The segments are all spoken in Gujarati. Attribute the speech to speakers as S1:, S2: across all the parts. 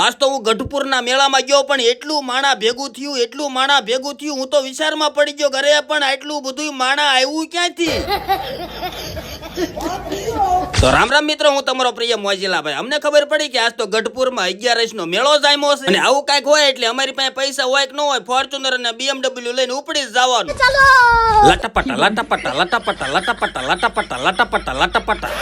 S1: આજ તો હું ગઢપુરના મેળામાં ગયો પણ એટલું માણા ભેગું થયું એટલું માણા ભેગું થયું હું તો વિચારમાં પડી ગયો ઘરે પણ આટલું બધું માણા આવ્યું ક્યાંથી? તો રામ રામ મિત્રો હું તમારો પ્રિય મોજીલા ભાઈ અમને ખબર પડી કે આજ તો ગઢપુરમાં અગિયારસ નો મેળો જામ્યો છે. અને આવું કાંઈક હોય એટલે અમારી પાસે પૈસા હોય કે ન હોય ફોર્ચ્યુનર અને BMW લઈને ઉપડી જવાનું. લટપટા લટપટા લટપટા લટપટા લટપટા લટપટા લટાપટા.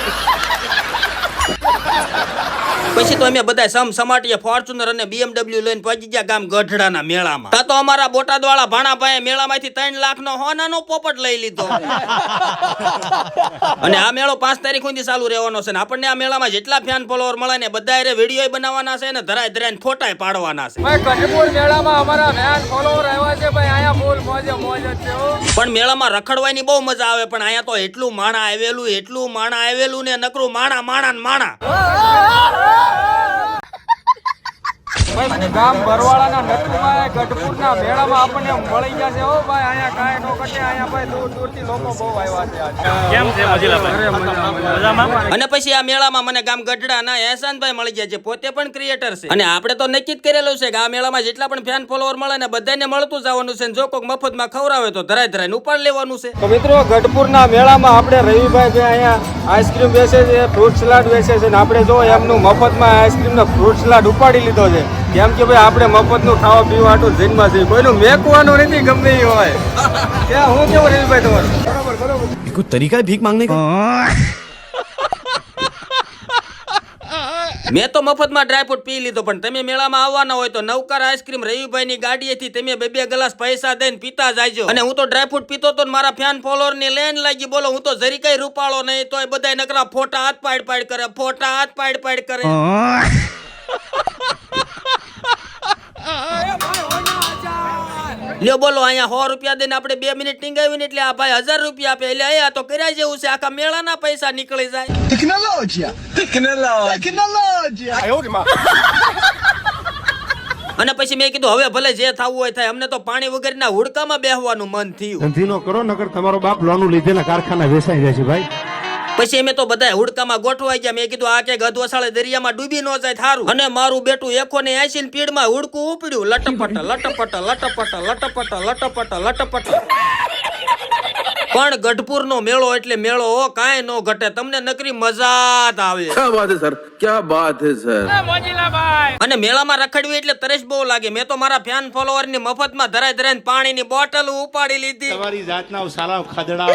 S1: પછી તો અમે બધા સમ સમાટીએ ફોર્ચ્યુનર અને BMW લઈને પહોંચી ગયા ગામ ગઢડાના મેળામાં. તા તો અમારા બોટાદ વાળા ભાણાભાઈએ મેળામાંથી ત્રણ લાખ નો હોનાનો પોપટ લઈ લીધો. અને આ મેળો પાંચ તારીખ સુધી ચાલુ રહેવાનો છે ને આપણને આ મેળામાં જેટલા ફેન ફોલોવર મળે ને બધા એ વીડિયો બનાવવાના છે ને ધરાય ધરાય ફોટા પાડવાના છે.
S2: ભાઈ મેળામાં અમારા ફેન ફોલોવર આવ્યા છે ભાઈ અહીંયા ફૂલ મોજે મોજ છે
S1: પણ મેળામાં રખડવાની બહુ મજા આવે પણ અહીંયા તો એટલું માણા આવેલું એટલું માણા આવેલું ને નકરું માણા માણા ને માણા.
S2: ભાઈ ગામ બરવાળાના નટુમાં ગઢપુરના મેળામાં આપણને મળી ગયા છે. ઓ ભાઈ અહીંયા કાંઈ નો કટે અહીંયા ભાઈ દૂર દૂરથી લોકો બહુ આવ્યા છે
S3: કેમ છે
S2: મજામાં.
S1: અને પછી આ મેળામાં મને ગામ ગઢડાના એહસાનભાઈ મળી ગયા છે પોતે પણ ક્રિએટર છે. અને આપણે તો નક્કી જ કરેલું છે કે આ મેળામાં જેટલા પણ ફેન ફોલોવર મળે ને બધાને મળતું જવાનું છે અને જો કોઈક મફતમાં ખવડાવે તો ધરાય ધરાય ઉપાડ લેવાનું છે.
S2: તો મિત્રો ગઢપુરના મેળામાં આપણે રવિભાઈ જે અહીંયા આઈસ્ક્રીમ વેચે છે ફ્રૂટ સલાડ વેચે છે ને આપણે જો એમનું મફતમાં આઈસ્ક્રીમ ને ફ્રૂટ સલાડ ઉપાડી લીધો છે. કેમ કે ભાઈ આપણે મફતનું ખાવા પીવા હાટું જીનમાં છીએ. કોઈનું મેકવાનું નથી ગમે એ હોય. ત્યાં હું કેવું રેલભાઈ તમારું? બરાબર બરાબર.
S4: કોઈ તરીકા ભીખ માંગને
S1: મેં તો મફતમાં ડ્રાયફ્રૂટ પી લીધો પણ તમે મેળામાં આવવાના હોય તો નવકાર આઈસ્ક્રીમ રવિભાઈ રવિભાઈની ગાડીએથી તમે બે બે ગ્લાસ પૈસા દઈને પીતા જાયજો અને હું તો ડ્રાયફ્રૂટ પીતો તો મારા ફેન ફોલોઅરની લેન લાગી બોલો હું તો જરી કઈ રૂપાળો નહીં તો બધા નકરા ફોટા હાથ પાડ પાડ કરે ફોટા હાથ પાડ પાડ કરે. લ્યો બોલો અહીંયા સો રૂપિયા દઈને આપણે બે મિનિટ ટીંગાવીને એટલે આ ભાઈ હજાર રૂપિયા આપે. એટલે અહીંયા તો કર્યા જેવું છે આખા મેળાના પૈસા નીકળી જાય. અને પછી મેં કીધું હવે ભલે જે થવું હોય થાય અમને તો પાણી વગરના હુડકામાં બેહવાનું મન થયું.
S5: ધીનો કરો નગર તમારો બાપ લોનું લીધેલા કારખાના વેસાઈ જાય છે ભાઈ.
S1: પછી અમે તો બધા હુડકામાં ગોઠવાઈ ગયા. મેં કીધું આ કે ગધવસાળે દરિયામાં ડૂબી ન જાય થારું. અને મારું બેટું એકો ને એસી પીડમાં હુડકું ઉપડ્યું. લટપટ લટપટ લટપટ લટપટ લટપટ લટપટ. પણ ગઢપુર નો મેળો એટલે મેળો કાંઈ નો ઘટે. તમને નકરી મજા આવે.
S6: ક્યાં વાત હે સર? ક્યાં વાત હે સર?
S1: અને મેળામાં રખડવી એટલે તરેશ બહુ લાગે. મેં તો મારા ફેન ફોલોવરની મફતમાં ધરાય ધરાય પાણીની બોટલ ઉપાડી લીધી.
S5: તમારી જાતના સારા ખાદડા